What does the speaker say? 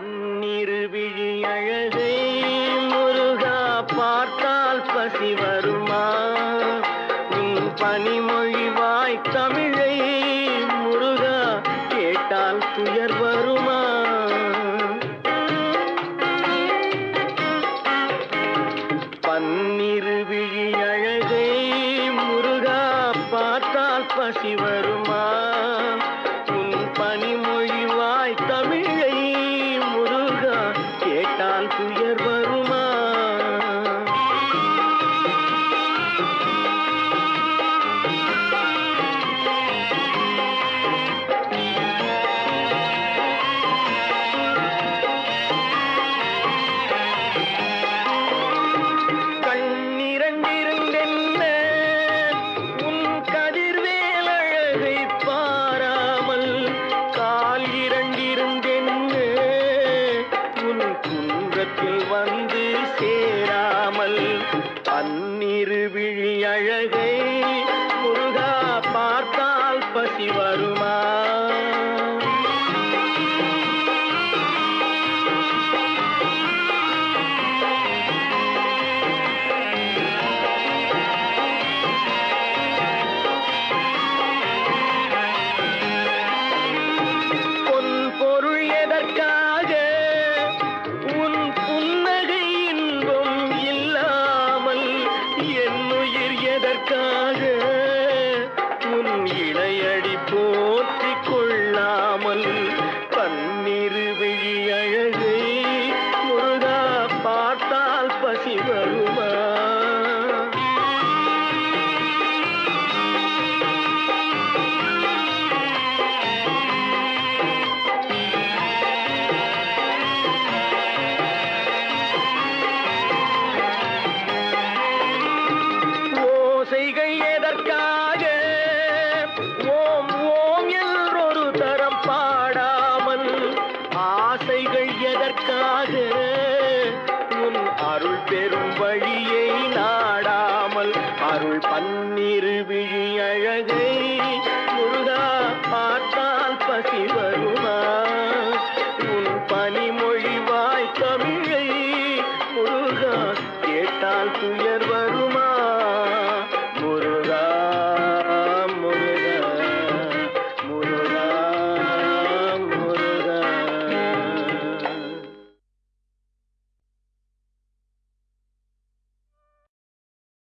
பன்னிரு விழி அழகை முருகா பார்த்தால் பசி வருமா? உன் பனிமொழி வாய் தமிழை முருகா கேட்டால் துயர் வருமா? பன்னிரு விழி அழகை முருகா பார்த்தால் பசி வருமா? கேட்டால் குன்றத்தில் வந்து சேராமல் பன்னிரு விழி அழகை முருகா பார்த்தால் பசி வருமா? ஆசைகள் எதற்காக? உன் அருள் பெறும் வழியை நாடாமல் அருள் பன்னிரு விழி அழகை முருகா பார்த்தால் பசி வரும்.